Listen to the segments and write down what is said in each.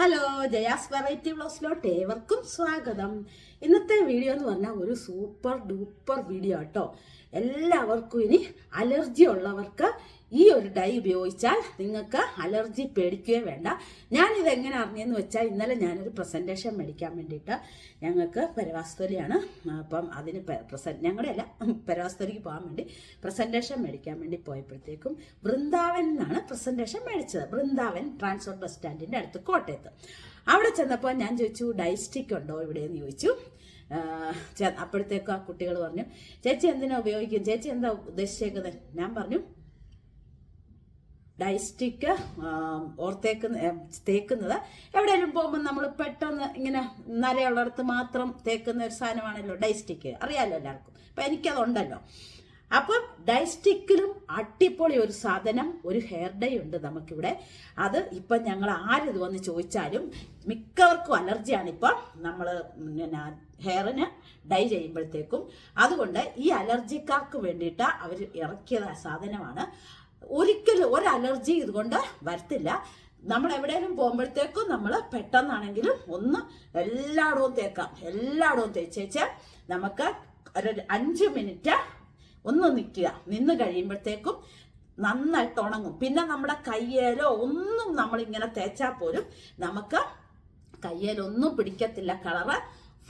Hello Jaya's variety ബ്ലൗസിലോട്ട് ഏവർക്കും സ്വാഗതം. ഇന്നത്തെ വീഡിയോ എന്ന് പറഞ്ഞാൽ ഒരു സൂപ്പർ ഡൂപ്പർ വീഡിയോ കേട്ടോ എല്ലാവർക്കും ഇനി അലർജി ഉള്ളവർക്ക് ഈ ഒരു ഡൈ ഉപയോഗിച്ചാൽ നിങ്ങൾക്ക് അലർജി പേടിക്കുകയും വേണ്ട. ഞാനിത് എങ്ങനെ അറിഞ്ഞെന്ന് വെച്ചാൽ ഇന്നലെ ഞാനൊരു പ്രസന്റേഷൻ മേടിക്കാൻ വേണ്ടിയിട്ട് ഞങ്ങൾക്ക് പരവാസ്തൊലിയാണ് അപ്പം അതിന് പ്രസൻ ഞങ്ങളുടെ അല്ല പരവാസ്തൊലിക്ക് പോകാൻ വേണ്ടി പ്രസന്റേഷൻ മേടിക്കാൻ വേണ്ടി പോയപ്പോഴത്തേക്കും വൃന്ദാവൻ എന്നാണ് പ്രസന്റേഷൻ മേടിച്ചത്. വൃന്ദാവൻ ട്രാൻസ്പോർട്ട് ബസ് സ്റ്റാൻഡിന്റെ അടുത്ത് കോട്ടയത്ത്. അവിടെ ചെന്നപ്പോൾ ഞാൻ ചോദിച്ചു ഡൈസ്റ്റിക് ഉണ്ടോ ഇവിടെ എന്ന് ചോദിച്ചു അപ്പോഴത്തേക്കും ആ കുട്ടികൾ പറഞ്ഞു ചേച്ചി എന്തിനാ ഉപയോഗിക്കും ചേച്ചി എന്താ ഉദ്ദേശിച്ചേക്കുന്നത്? ഞാൻ പറഞ്ഞു ഡൈസ്റ്റിക്ക് ഓർത്തേക്കുന്ന തേക്കുന്നത്. എവിടെയെങ്കിലും പോകുമ്പോൾ നമ്മൾ പെട്ടെന്ന് ഇങ്ങനെ നരയുള്ളിടത്ത് മാത്രം തേക്കുന്ന ഒരു സാധനമാണല്ലോ ഡൈസ്റ്റിക്ക് അറിയാമല്ലോ എല്ലാവർക്കും. അപ്പം എനിക്കതുണ്ടല്ലോ. അപ്പം ഡൈസ്റ്റിക്കിലും അടിപൊളി ഒരു സാധനം ഒരു ഹെയർ ഡൈ ഉണ്ട് നമുക്കിവിടെ. അത് ഇപ്പം ഞങ്ങൾ ആരിത് വന്ന് ചോദിച്ചാലും മിക്കവർക്കും അലർജിയാണ് ഇപ്പം നമ്മൾ പിന്നെ ഹെയറിന് ഡൈ ചെയ്യുമ്പോഴത്തേക്കും. അതുകൊണ്ട് ഈ അലർജിക്കാർക്ക് വേണ്ടിയിട്ട് അവർ ഇറക്കിയ സാധനമാണ്. ഒരിക്കലും ഒരു അലർജി ഇതുകൊണ്ട് വരത്തില്ല. നമ്മൾ എവിടെയെങ്കിലും പോകുമ്പോഴത്തേക്കും നമ്മൾ പെട്ടെന്നാണെങ്കിലും ഒന്ന് എല്ലായിടവും തേക്കാം. എല്ലായിടവും തേച്ചേച്ച് നമുക്ക് ഒരു അഞ്ച് മിനിറ്റ് ഒന്ന് നിൽക്കുക. നിന്ന് കഴിയുമ്പോഴത്തേക്കും നന്നായിട്ട് ഉണങ്ങും. പിന്നെ നമ്മുടെ കയ്യേലോ ഒന്നും നമ്മളിങ്ങനെ തേച്ചാൽ പോലും നമുക്ക് കയ്യേലൊന്നും പിടിക്കത്തില്ല. കളറ്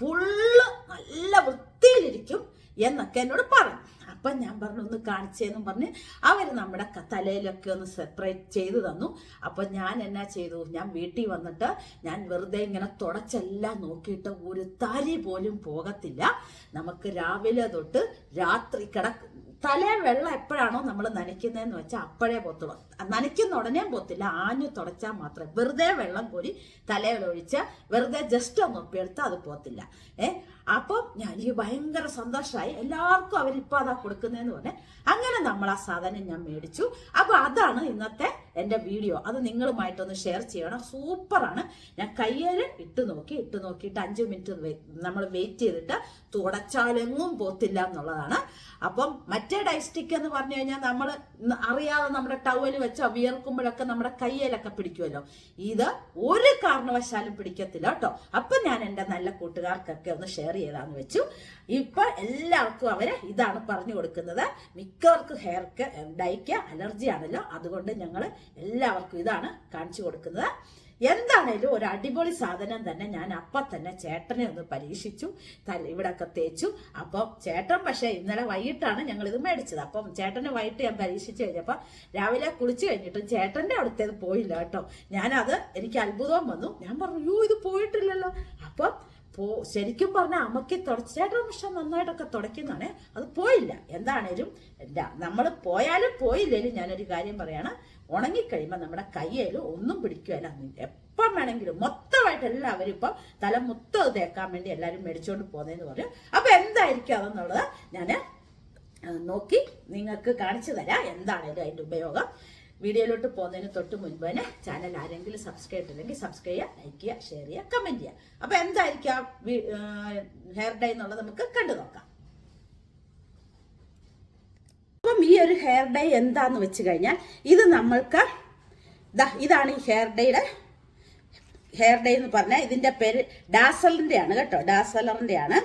ഫുള്ള് നല്ല വൃത്തിയിലിരിക്കും എന്നൊക്കെ എന്നോട് പറഞ്ഞു അപ്പം ഞാൻ പറഞ്ഞു ഒന്ന് കാണിച്ചതെന്നും പറഞ്ഞ് അവർ നമ്മുടെ തലയിലൊക്കെ ഒന്ന് സെപ്പറേറ്റ് ചെയ്ത് തന്നു. അപ്പം ഞാൻ എന്നാ ചെയ്തു? ഞാൻ വീട്ടിൽ വന്നിട്ട് ഞാൻ വെറുതെ ഇങ്ങനെ തുടച്ചെല്ലാം നോക്കിയിട്ട് ഒരു തരി പോലും പോകത്തില്ല. നമുക്ക് രാവിലെ തൊട്ട് രാത്രി കിടക്ക് തലേ വെള്ളം എപ്പോഴാണോ നമ്മൾ നനയ്ക്കുന്നതെന്ന് വെച്ചാൽ അപ്പോഴേ പോത്തുള്ളൂ നനയ്ക്കുന്ന ഉടനെ പോത്തില്ല. ആഞ്ഞു തുടച്ചാൽ മാത്രം. വെറുതെ വെള്ളം കോരി തലയിലൊഴിച്ച് വെറുതെ ജസ്റ്റ് ഒന്ന് ഒപ്പിയെടുത്താൽ അത് പോത്തില്ല. ഏ അപ്പം ഞാൻ ഈ ഭയങ്കര സന്തോഷമായി എല്ലാവർക്കും അവരിപ്പോൾ അതാ കൊടുക്കുന്നതെന്ന് പറഞ്ഞ് അങ്ങനെ നമ്മൾ ആ സാധനം ഞാൻ മേടിച്ചു. അപ്പോൾ അതാണ് ഇന്നത്തെ എന്റെ വീഡിയോ. അത് നിങ്ങളുമായിട്ടൊന്ന് ഷെയർ ചെയ്യണം. സൂപ്പറാണ്. ഞാൻ കയ്യിൽ ഇട്ട് നോക്കി ഇട്ട് നോക്കിയിട്ട് അഞ്ച് മിനിറ്റ് നമ്മൾ വെയിറ്റ് ചെയ്തിട്ട് തുടച്ചാലെങ്ങും പോത്തില്ല എന്നുള്ളതാണ്. അപ്പം മറ്റേ ഡൈസ്റ്റിക് എന്ന് പറഞ്ഞു കഴിഞ്ഞാൽ നമ്മൾ അറിയാതെ നമ്മുടെ ടവൽ വെച്ച് വിയർക്കുമ്പോഴൊക്കെ നമ്മുടെ കയ്യിലൊക്കെ പിടിക്കുമല്ലോ. ഇത് ഒരു കാരണവശാലും പിടിക്കത്തില്ല കേട്ടോ. അപ്പൊ ഞാൻ എന്റെ നല്ല കൂട്ടുകാർക്കൊക്കെ ഒന്ന് ഷെയർ ചെയ്താന്ന് വെച്ചു. ഇപ്പൊ എല്ലാവർക്കും അവർ ഇതാണ് പറഞ്ഞു കൊടുക്കുന്നത്. മിക്കവർക്കും ഹെയർക്ക് ഡൈക്ക് അലർജി ആണല്ലോ. അതുകൊണ്ട് ഞങ്ങൾ എല്ലാവർക്കും ഇതാണ് കാണിച്ചു കൊടുക്കുന്നത്. എന്താണേലും ഒരു അടിപൊളി സാധനം തന്നെ ഞാൻ അപ്പം തന്നെ ചേട്ടനെ ഒന്ന് പരീക്ഷിച്ചു തല ഇവിടെയൊക്കെ തേച്ചു. അപ്പം ചേട്ടൻ പക്ഷേ ഇന്നലെ വൈകിട്ടാണ് ഞങ്ങൾ ഇത് മേടിച്ചത്. അപ്പം ചേട്ടനെ വൈകിട്ട് ഞാൻ പരീക്ഷിച്ചു കഴിഞ്ഞപ്പോൾ രാവിലെ കുളിച്ചു കഴിഞ്ഞിട്ടും ചേട്ടന്റെ അവിടുത്തേത് പോയില്ല കേട്ടോ. ഞാനത് എനിക്ക് അത്ഭുതം വന്നു. ഞാൻ പറഞ്ഞു അയ്യോ ഇത് പോയിട്ടില്ലല്ലോ. അപ്പം പോ ശരിക്കും പറഞ്ഞാൽ അമ്മയ്ക്ക് തുടച്ചേട്ടൻ പക്ഷെ നന്നായിട്ടൊക്കെ തുടയ്ക്കുന്നതാണ്. അത് പോയില്ല. എന്താണേലും നമ്മൾ പോയാലും പോയില്ലേലും ഞാനൊരു കാര്യം പറയാണ്. ഉണങ്ങിക്കഴിയുമ്പോൾ നമ്മുടെ കയ്യേലും ഒന്നും പിടിക്കുകയല്ല എപ്പം വേണമെങ്കിലും മൊത്തമായിട്ട് എല്ലാവരും ഇപ്പം തല മൊത്തം തേക്കാൻ വേണ്ടി എല്ലാവരും മേടിച്ചുകൊണ്ട് പോകുന്നതെന്ന് പറഞ്ഞു. അപ്പം എന്തായിരിക്കും അതെന്നുള്ളത് ഞാൻ നോക്കി നിങ്ങൾക്ക് കാണിച്ചു തരാം. എന്താണേലും അതിന്റെ ഉപയോഗം. വീഡിയോയിലോട്ട് പോകുന്നതിന് തൊട്ട് മുൻപ് തന്നെ ചാനൽ ആരെങ്കിലും സബ്സ്ക്രൈബ് ചെയ്തില്ലെങ്കിൽ സബ്സ്ക്രൈബ് ചെയ്യുക ലൈക്ക് ചെയ്യുക ഷെയർ ചെയ്യുക കമന്റ് ചെയ്യുക. അപ്പോൾ എന്തായിരിക്കും ഹെയർ ഡൈ എന്നുള്ളത് നമുക്ക് കണ്ടു നോക്കാം. അപ്പം ഈ ഒരു ഹെയർ ഡൈ എന്താന്ന് വെച്ച് കഴിഞ്ഞാൽ ഇത് നമ്മൾക്ക് ഇതാണ് ഈ ഹെയർ ഡൈയുടെ ഹെയർ ഡേ എന്ന് പറഞ്ഞാൽ ഇതിന്റെ പേര് ഡാസലറിന്റെ ആണ് കേട്ടോ ഡാസലറിന്റെ ആണ്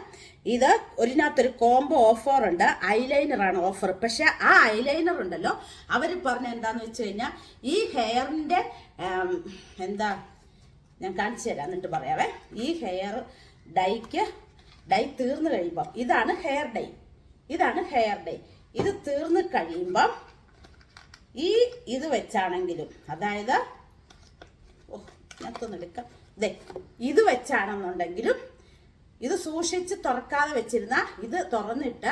ഇത് ഒരിനകത്തൊരു കോംബോ ഓഫർ ഉണ്ട് ഐലൈനറാണ് ഓഫർ പക്ഷെ ആ ഐലൈനർ ഉണ്ടല്ലോ അവർ പറഞ്ഞ എന്താന്ന് വെച്ച് കഴിഞ്ഞാൽ ഈ ഹെയറിന്റെ എന്താ ഞാൻ കാണിച്ചു തരാം എന്നിട്ട് പറയാവേ. ഈ ഹെയർ ഡൈക്ക് ഡൈ തീർന്നു കഴിയുമ്പം ഇതാണ് ഹെയർ ഡൈ ഇതാണ് ഹെയർ ഡൈ ഇത് തീർന്നു കഴിയുമ്പം ഈ ഇത് വെച്ചാണെങ്കിലും അതായത് ഓ ഞത്തൊന്നെടുക്കാം ദേ ഇത് വെച്ചാണെന്നുണ്ടെങ്കിലും ഇത് സൂക്ഷിച്ച് തുറക്കാതെ വെച്ചിരുന്ന ഇത് തുറന്നിട്ട്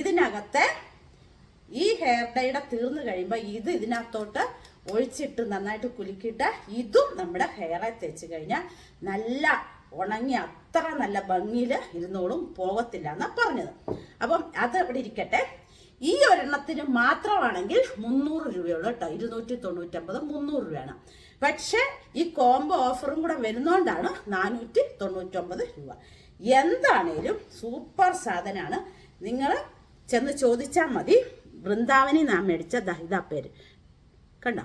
ഇതിനകത്തെ ഈ ഹെയർ ഡൈയുടെ തീർന്നു കഴിയുമ്പോൾ ഇത് ഇതിനകത്തോട്ട് ഒഴിച്ചിട്ട് നന്നായിട്ട് കുലുക്കിയിട്ട് ഇതും നമ്മുടെ ഹെയറെ തേച്ച് കഴിഞ്ഞാൽ നല്ല ഉണങ്ങി അത്ര നല്ല ഭംഗിയിൽ ഇരുന്നോളും പോകത്തില്ല എന്നാണ് പറഞ്ഞത്. അപ്പം അത് ഇവിടെ ഇരിക്കട്ടെ. ഈ ഒരെണ്ണത്തിന് മാത്രമാണെങ്കിൽ മുന്നൂറ് രൂപയുള്ളൂ കേട്ടോ. ഇരുന്നൂറ്റി തൊണ്ണൂറ്റമ്പത് മുന്നൂറ് രൂപയാണ്. പക്ഷേ ഈ കോംബോ ഓഫറും കൂടെ വരുന്നോണ്ടാണ് നാനൂറ്റി തൊണ്ണൂറ്റൊമ്പത് രൂപ. എന്താണേലും സൂപ്പർ സാധനമാണ് നിങ്ങൾ ചെന്ന് ചോദിച്ചാൽ മതി. വൃന്ദാവനി നാം മേടിച്ച ദഹിതാ പേര്. കണ്ടോ?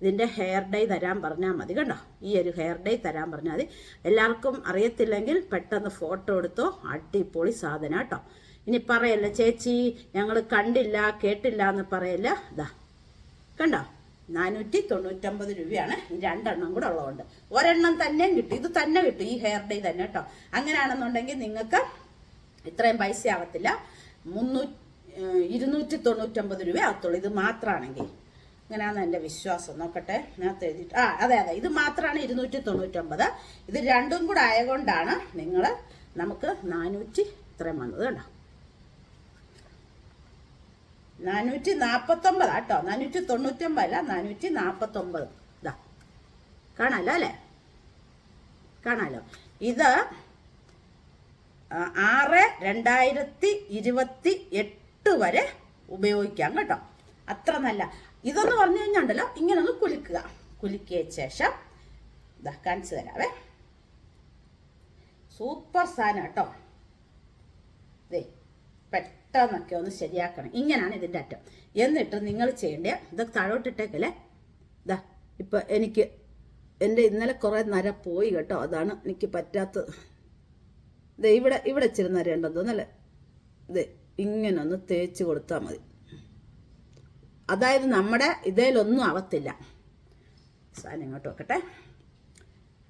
ഇതിന്റെ ഹെയർ ഡൈ തരാൻ പറഞ്ഞാൽ മതി. കണ്ടോ? ഈ ഒരു ഹെയർ ഡൈ തരാൻ പറഞ്ഞാൽ മതി. എല്ലാവർക്കും അറിയത്തില്ലെങ്കിൽ പെട്ടെന്ന് ഫോട്ടോ എടുത്തോ. അടിപൊളി സാധനം കേട്ടോ ഇനി പറയല്ല ചേച്ചി ഞങ്ങൾ കണ്ടില്ല കേട്ടില്ല എന്ന് പറയല്ല? ഇതാ കണ്ടോ? നാനൂറ്റി തൊണ്ണൂറ്റമ്പത് രൂപയാണ്. രണ്ടെണ്ണം കൂടെ ഉള്ളതുകൊണ്ട്. ഒരെണ്ണം തന്നെ കിട്ടും. ഇത് തന്നെ കിട്ടും. ഈ ഹെയർ ഡേ തന്നെ കേട്ടോ. അങ്ങനെയാണെന്നുണ്ടെങ്കിൽ നിങ്ങൾക്ക് ഇത്രയും പൈസ ആവത്തില്ല. മുന്നൂറ്റി ഇരുന്നൂറ്റി തൊണ്ണൂറ്റമ്പത് രൂപ ആകത്തുള്ളൂ ഇത് മാത്രമാണെങ്കിൽ. അങ്ങനെയാണ് എന്റെ വിശ്വാസം? നോക്കട്ടെ. ഇതിനകത്ത് എഴുതിയിട്ട് ആ അതെ അതെ. ഇത് മാത്രമാണ് ഇരുന്നൂറ്റി തൊണ്ണൂറ്റമ്പത് ഇത് രണ്ടും കൂടെ ആയതുകൊണ്ടാണ് നിങ്ങൾ നമുക്ക് നാനൂറ്റി ഇത്രയും വന്നത് കേട്ടോ. നാനൂറ്റി നാൽപ്പത്തൊമ്പത് കേട്ടോ നാനൂറ്റി തൊണ്ണൂറ്റൊമ്പതല്ല നാനൂറ്റി നാൽപ്പത്തൊമ്പത് ഇതാ കാണാലോ അല്ലേ? കാണാലോ. ഇത് ആറ് രണ്ടായിരത്തി ഇരുപത്തി എട്ട് വരെ ഉപയോഗിക്കാം കേട്ടോ. അത്ര നല്ല. ഇതെന്ന് പറഞ്ഞു കഴിഞ്ഞാണ്ടല്ലോ ഇങ്ങനെ ഒന്ന് കുലുക്കുക. കുലുക്കിയ ശേഷം ഇതാ കാണിച്ചു തരാവേ. സൂപ്പർ സാധനം കേട്ടോ. ദേ പെട്ടെന്നൊക്കെ ഒന്ന് ശരിയാക്കണം. ഇങ്ങനെയാണ് ഇതിന്റെ അറ്റം. എന്നിട്ട് നിങ്ങൾ ചെയ്യേണ്ടത് ഇത് താഴോട്ടിട്ടേക്കല്ലേ? ഇതാ ഇപ്പം എനിക്ക് എന്റെ ഇന്നലെ കുറേ നര പോയി കേട്ടോ. അതാണ് എനിക്ക് പറ്റാത്തത്. ദേ ഇവിടെ ഇവിടെ ഇച്ചിരി നര ഉണ്ടെന്ന് തോന്നല്ലേ ഇത് ഇങ്ങനെ ഒന്ന് തേച്ച് കൊടുത്താൽ മതി. അതായത് നമ്മുടെ ഇതേലൊന്നും ആവത്തില്ല. സാധനം ഇങ്ങോട്ട് വെക്കട്ടെ.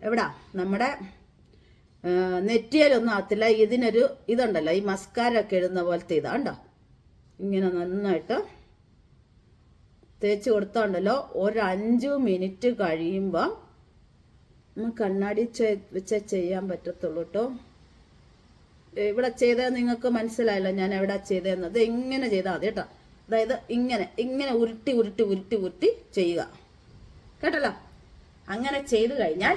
എവിടാ? നമ്മുടെ നെറ്റിയിലൊന്നും ആകത്തില്ല. ഇതിനൊരു ഇതുണ്ടല്ലോ ഈ മസ്കാരൊക്കെ ഇടുന്ന പോലത്തെ ഇതാ കണ്ടോ? ഇങ്ങനെ നന്നായിട്ട് തേച്ച് കൊടുത്തോണ്ടല്ലോ. ഒരു അഞ്ച് മിനിറ്റ് കഴിയുമ്പോൾ കണ്ണാടി വെച്ച ചെയ്യാൻ പറ്റത്തുള്ളൂ കേട്ടോ. ഇവിടെ ചെയ്തത് നിങ്ങൾക്ക് മനസ്സിലായല്ലോ ഞാൻ എവിടെ ചെയ്തതെന്ന് ഇങ്ങനെ ചെയ്താൽ മതി കേട്ടോ. അതായത് ഇങ്ങനെ ഇങ്ങനെ ഉരുട്ടി ഉരുട്ടി ഉരുട്ടി ഉരുട്ടി ചെയ്യുക. കേട്ടല്ലോ? അങ്ങനെ ചെയ്തു കഴിഞ്ഞാൽ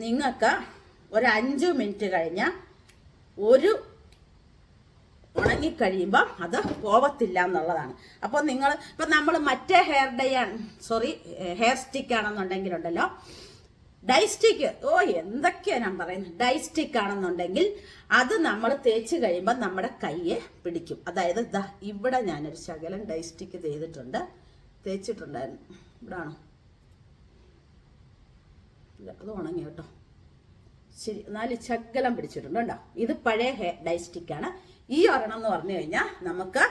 നിങ്ങൾക്ക് ഒരു അഞ്ച് മിനിറ്റ് കഴിഞ്ഞാൽ ഒരു ഉണങ്ങിക്കഴിയുമ്പോൾ അത് പോവത്തില്ല എന്നുള്ളതാണ്. അപ്പോൾ നിങ്ങൾ ഇപ്പം നമ്മൾ മറ്റേ hair dye sorry hair stick ആണെന്നുണ്ടെങ്കിലുണ്ടല്ലോ dye stick ഓ എന്തൊക്കെയാണ് ഞാൻ പറയുന്നത്? ഡൈ സ്റ്റിക്ക് ആണെന്നുണ്ടെങ്കിൽ അത് നമ്മൾ തേച്ച് കഴിയുമ്പോൾ നമ്മുടെ കയ്യെ പിടിക്കും. അതായത് ദാ ഇവിടെ ഞാനൊരു ശകലം ഡൈ സ്റ്റിക്ക് ചെയ്തിട്ടുണ്ട്. തേച്ചിട്ടുണ്ടായിരുന്നു. ഇവിടെ ആണോ ഇല്ല അത് ഉണങ്ങി കേട്ടോ. ശരി നാല് ചക്കലം പിടിച്ചിട്ടുണ്ട് ഇത് പഴയ ഹെയർ ഡൈ സ്റ്റിക്കാണ് ഈ ഒരെണ്ണം എന്ന് പറഞ്ഞു കഴിഞ്ഞാൽ നമുക്ക്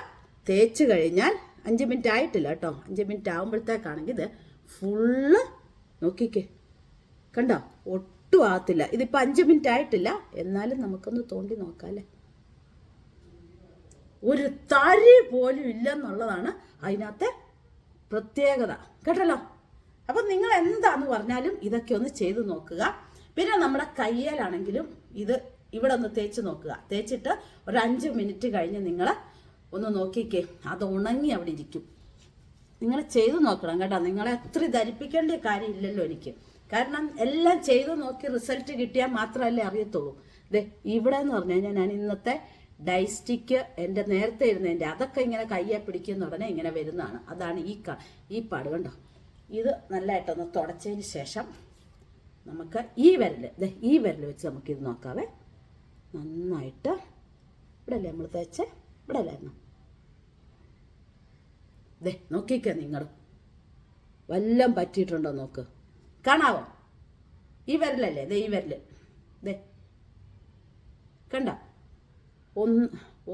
തേച്ച് കഴിഞ്ഞാൽ അഞ്ച് മിനിറ്റ് ആയിട്ടില്ല കേട്ടോ. അഞ്ച് മിനിറ്റ് ആകുമ്പോഴത്തേക്കാണെങ്കിൽ ഇത് ഫുള്ള് നോക്കിക്കേ. കണ്ടോ? ഒട്ടും ആകത്തില്ല. ഇതിപ്പോൾ അഞ്ച് മിനിറ്റ് ആയിട്ടില്ല. എന്നാലും നമുക്കൊന്ന് തോണ്ടി നോക്കാം അല്ലേ? ഒരു തരി പോലും ഇല്ലെന്നുള്ളതാണ് അതിനകത്തെ പ്രത്യേകത. കേട്ടല്ലോ? അപ്പം നിങ്ങൾ എന്താന്ന് പറഞ്ഞാലും ഇതൊക്കെ ഒന്ന് ചെയ്തു നോക്കുക. പിന്നെ നമ്മുടെ കയ്യിലാണെങ്കിലും ഇത് ഇവിടെ ഒന്ന് തേച്ച് നോക്കുക. തേച്ചിട്ട് ഒരു അഞ്ച് മിനിറ്റ് കഴിഞ്ഞ് നിങ്ങൾ ഒന്ന് നോക്കിക്കേ അത് ഉണങ്ങി അവിടെ ഇരിക്കും. നിങ്ങൾ ചെയ്തു നോക്കണം കേട്ടോ. നിങ്ങളെ അത്ര ധരിപ്പിക്കേണ്ട കാര്യമില്ലല്ലോ എനിക്ക്. കാരണം എല്ലാം ചെയ്തു നോക്കി റിസൾട്ട് കിട്ടിയാൽ മാത്രമല്ലേ അറിയത്തുള്ളൂ. ദേ ഇവിടെ എന്ന് പറഞ്ഞു കഴിഞ്ഞാൽ ഞാൻ ഇന്നത്തെ ഡൈസ്റ്റിക്ക് എന്റെ നേരത്തെ ഇരുന്നതിന്റെ അതൊക്കെ ഇങ്ങനെ കയ്യെ പിടിക്കുന്ന ഉടനെ ഇങ്ങനെ വരുന്നതാണ്. അതാണ് ഈ ക ഈ പാട് കണ്ടോ? ഇത് നല്ലതായിട്ടൊന്ന് തുടച്ചതിന് ശേഷം നമുക്ക് ഈ വിരൽ ഈ വിരൽ വെച്ച് നമുക്കിത് നോക്കാവേ. നന്നായിട്ട് ഇവിടെ അല്ലേ നമ്മൾ തേച്ച്? ഇവിടെ അല്ലായിരുന്നു ദേ നോക്കിക്ക നിങ്ങൾ വല്ലം പറ്റിയിട്ടുണ്ടോ നോക്ക്. കാണാവോ? ഈ വിരലല്ലേ ദേ ഈ വിരൽ. ദേ കണ്ട?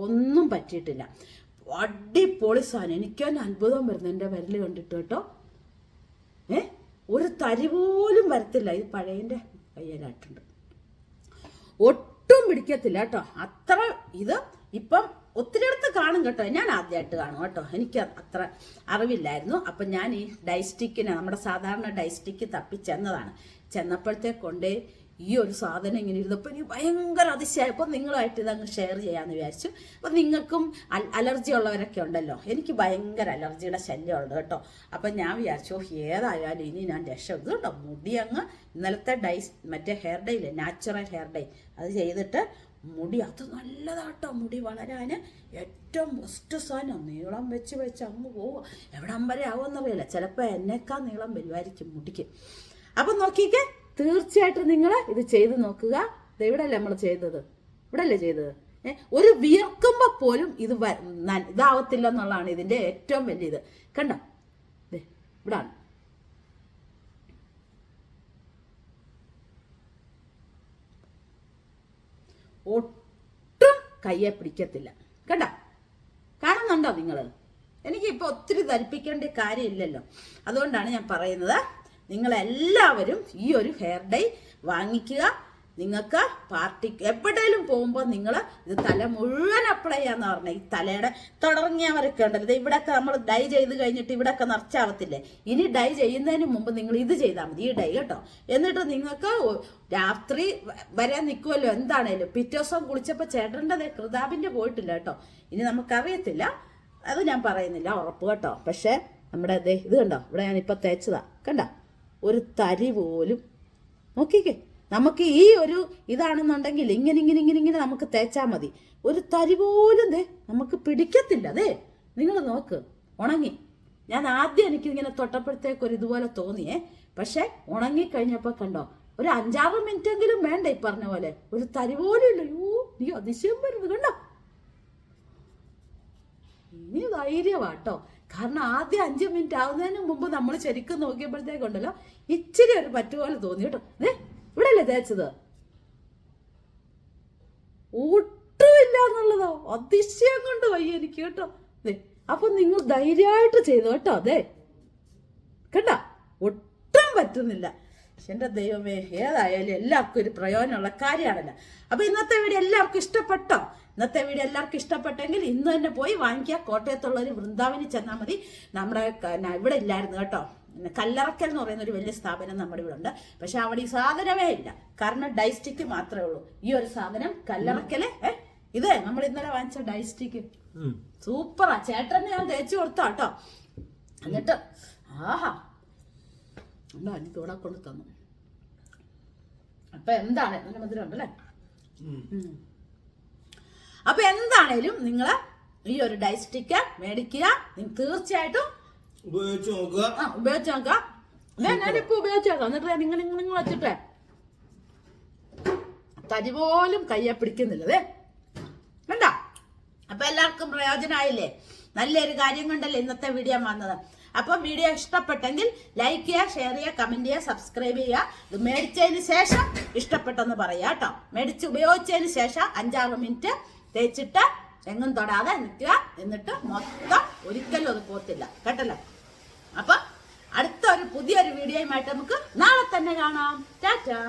ഒന്ന് പറ്റിയിട്ടില്ല. അടിപൊളി സാധനം. എനിക്ക് തന്നെ അത്ഭുതം വരുന്നു എന്റെ വിരൽ കണ്ടിട്ട് കേട്ടോ. ഒരു തരി പോലും വരത്തില്ല. ഇത് പഴയന്റെ കയ്യിലായിട്ടുണ്ട്. ഒട്ടും പിടിക്കത്തില്ല കേട്ടോ. അത്ര ഇത് ഇപ്പം ഒത്തിരി അടുത്ത് കാണും കേട്ടോ. ഞാൻ ആദ്യമായിട്ട് കാണും കേട്ടോ. എനിക്ക് അത്ര അറിവില്ലായിരുന്നു. അപ്പം ഞാൻ ഈ ഡൈസ്റ്റിക്കിന് നമ്മുടെ സാധാരണ ഡൈസ്റ്റിക്ക് തപ്പി ചെന്നതാണ് ചെന്നപ്പോഴത്തേക്കൊണ്ട് ഈ ഒരു സാധനം ഇങ്ങനെ ഇരുന്നപ്പോൾ എനിക്ക് ഭയങ്കര അതിശയപ്പോൾ നിങ്ങളുമായിട്ട് ഇതങ്ങ് ഷെയർ ചെയ്യാമെന്ന് വിചാരിച്ചു. അപ്പം നിങ്ങൾക്കും അലർജി ഉള്ളവരൊക്കെ ഉണ്ടല്ലോ. എനിക്ക് ഭയങ്കര അലർജിയുടെ ശല്യമുണ്ട് കേട്ടോ. അപ്പം ഞാൻ വിചാരിച്ചു ഏതായാലും ഇനി ഞാൻ രക്ഷ ഇത് കേട്ടോ മുടി അങ്ങ് ഇന്നലത്തെ ഡൈ മറ്റേ ഹെയർ ഡേ ഇല്ലേ? നാച്ചുറൽ ഹെയർ ഡേ അത് ചെയ്തിട്ട് മുടി അത് നല്ലതാട്ടോ. മുടി വളരാൻ ഏറ്റവും ബെസ്റ്റ് സാധനം. നീളം വെച്ച് വെച്ച് അങ്ങ് പോവുക. എവിടം വരെ ആവുമെന്നറിയില്ല. ചിലപ്പോൾ എന്നേക്കാൾ നീളം വരുമായിരിക്കും മുടിക്ക്. അപ്പം നോക്കിക്കേ. തീർച്ചയായിട്ടും നിങ്ങൾ ഇത് ചെയ്ത് നോക്കുക. ഇവിടെയല്ലേ നമ്മൾ ചെയ്തത്? ഇവിടെയല്ലേ ചെയ്തത്? ഒരു വിയർക്കുമ്പോൾ പോലും ഇത് ഇതാവത്തില്ല എന്നുള്ളതാണ് ഇതിന്റെ ഏറ്റവും വലിയ ഇത് കണ്ടോ ഇവിടാണ്. ഒട്ടും കയ്യെ പിടിക്കത്തില്ല. കണ്ട? കാണുന്നുണ്ടോ നിങ്ങൾ എനിക്ക് എനിക്കിപ്പോൾ ഒത്തിരി ധരിപ്പിക്കേണ്ട കാര്യമില്ലല്ലോ. അതുകൊണ്ടാണ് ഞാൻ പറയുന്നത്. നിങ്ങളെല്ലാവരും ഈ ഒരു ഹെയർ ഡൈ വാങ്ങിക്കുക. നിങ്ങൾക്ക് പാർട്ടി എവിടെയും പോകുമ്പോൾ നിങ്ങൾ ഇത് തല മുഴുവൻ അപ്ലൈ ചെയ്യാന്ന് പറഞ്ഞാൽ ഈ തലയുടെ തുടങ്ങിയവരൊക്കെ ഉണ്ടല്ലോ. ഇവിടെയൊക്കെ നമ്മൾ ഡൈ ചെയ്ത് കഴിഞ്ഞിട്ട് ഇവിടെയൊക്കെ നിറച്ചാവത്തില്ലേ ഇനി ഡൈ ചെയ്യുന്നതിന് മുമ്പ് നിങ്ങൾ ഇത് ചെയ്താൽ മതി. ഈ ഡൈ കേട്ടോ. എന്നിട്ട് നിങ്ങൾക്ക് രാത്രി വരാൻ വരെ നിൽക്കുമല്ലോ എന്താണേലും. പിറ്റേ ദിവസം കുളിച്ചപ്പോൾ ചേട്ടന്റെ ദേ കൃതാബിന്റെ പോയിട്ടില്ല കേട്ടോ. ഇനി നമുക്കറിയത്തില്ല. അത് ഞാൻ പറയുന്നില്ല. ഉറപ്പ് കേട്ടോ. പക്ഷേ നമ്മുടെ ഇത് കണ്ടോ? ഇവിടെ ഞാനിപ്പോൾ തേച്ചതാ. കണ്ട? ഒരു തരി പോലും. നോക്കിക്കേ നമുക്ക് ഈ ഒരു ഇതാണെന്നുണ്ടെങ്കിൽ ഇങ്ങനെ ഇങ്ങനെ ഇങ്ങനെ ഇങ്ങനെ നമുക്ക് തേച്ചാൽ മതി. ഒരു തരി പോലും ദേ നമുക്ക് പിടിക്കത്തില്ല അതെ നിങ്ങൾ നോക്ക് ഉണങ്ങി. ഞാൻ ആദ്യം എനിക്ക് ഇങ്ങനെ തൊട്ടപ്പോഴത്തേക്ക് ഒരു ഇതുപോലെ തോന്നിയേ. പക്ഷെ ഉണങ്ങിക്കഴിഞ്ഞപ്പോൾ കണ്ടോ ഒരു അഞ്ചാറ് മിനിറ്റ് എങ്കിലും വേണ്ട ഈ പറഞ്ഞ പോലെ. ഒരു തരി പോലും ഇല്ല. യോ നീ അതിശയം വരുന്നത് കണ്ടോ? ഇനി ധൈര്യമാട്ടോ. കാരണം ആദ്യം അഞ്ച് മിനിറ്റ് ആവുന്നതിന് മുമ്പ് നമ്മൾ ശരിക്കും നോക്കിയപ്പോഴത്തേക്കുണ്ടല്ലോ ഇച്ചിരി ഒരു പറ്റുപോലെ തോന്നി കേട്ടോ. ദേ ഇവിടെ അല്ലേ തേച്ചത്? ഒട്ടുമില്ല എന്നുള്ളതോ? അതിശയം കൊണ്ട് വയ്യ എനിക്ക് കേട്ടോ. അപ്പൊ നിങ്ങൾ ധൈര്യമായിട്ട് ചെയ്തു കേട്ടോ അതെ കണ്ട? ഒട്ടും പറ്റുന്നില്ല. എന്റെ ദൈവമേ ഏതായാലും എല്ലാവർക്കും ഒരു പ്രയോജനമുള്ള കാര്യമാണല്ലോ. അപ്പൊ ഇന്നത്തെ വീഡിയോ എല്ലാവർക്കും ഇഷ്ടപ്പെട്ടോ? ഇന്നത്തെ വീഡിയോ എല്ലാവർക്കും ഇഷ്ടപ്പെട്ടെങ്കിൽ ഇന്ന് തന്നെ പോയി വാങ്ങിക്കുക. കോട്ടയത്തുള്ള ഒരു വൃന്ദാവനിൽ ചെന്നാൽ മതി. നമ്മുടെ ഇവിടെ ഇല്ലായിരുന്നു കേട്ടോ. കല്ലറക്കൽ എന്ന് പറയുന്ന ഒരു വലിയ സ്ഥാപനം നമ്മുടെ ഇവിടെ ഉണ്ട്. പക്ഷെ അവിടെ ഈ സാധനമേ ഇല്ല. കാരണം ഡൈസ്റ്റിക്ക് മാത്രമേ ഉള്ളൂ. ഈ ഒരു സാധനം കല്ലറക്കൽ ഇത് നമ്മൾ ഇന്നലെ വാങ്ങിച്ച ഡൈസ്റ്റിക്ക്. സൂപ്പറാ. ചേട്ടനെ ഞാൻ തേച്ചു കൊടുത്താ കേട്ടോ. എന്നിട്ട് ആഹാ. ഉണ്ടോ? എനിക്ക് ഇവിടെ കൊണ്ട് തന്നു അപ്പൊ എന്താണ്? നല്ല മധുരം ഉണ്ടല്ലേ? അപ്പൊ എന്താണേലും നിങ്ങൾ ഈ ഒരു ഡൈസ്റ്റിക്ക് മേടിക്കുക. നിങ്ങൾ തീർച്ചയായിട്ടും ഉപയോഗിച്ച് നോക്കുക. ആ ഉപയോഗിച്ച് നോക്കുക. ഞാനിപ്പോ ഉപയോഗിച്ച് നോക്കാം. എന്നിട്ട് നിങ്ങൾ നിങ്ങൾ നിങ്ങൾ വെച്ചിട്ടേ തരി പോലും കയ്യെ പിടിക്കുന്നില്ലതേ വേണ്ട അപ്പൊ എല്ലാവർക്കും പ്രയോജനമായില്ലേ? നല്ലൊരു കാര്യം കൊണ്ടല്ലേ ഇന്നത്തെ വീഡിയോ വന്നത്. അപ്പൊ വീഡിയോ ഇഷ്ടപ്പെട്ടെങ്കിൽ ലൈക്ക് ചെയ്യുക ഷെയർ ചെയ്യുക കമന്റ് ചെയ്യുക സബ്സ്ക്രൈബ് ചെയ്യുക. ഇത് മേടിച്ചതിന് ശേഷം ഇഷ്ടപ്പെട്ടെന്ന് പറയാം കേട്ടോ. മേടിച്ച് ഉപയോഗിച്ചതിന് ശേഷം അഞ്ചാറ് മിനിറ്റ് തേച്ചിട്ട് എങ്ങും തൊടാതെ നിൽക്കുക. എന്നിട്ട് മൊത്തം ഒരിക്കലും അത് പോത്തില്ല. കേട്ടല്ലോ? അപ്പൊ അടുത്ത ഒരു പുതിയൊരു വീഡിയോയുമായിട്ട് നമുക്ക് നാളെ തന്നെ കാണാം. ടാറ്റാ.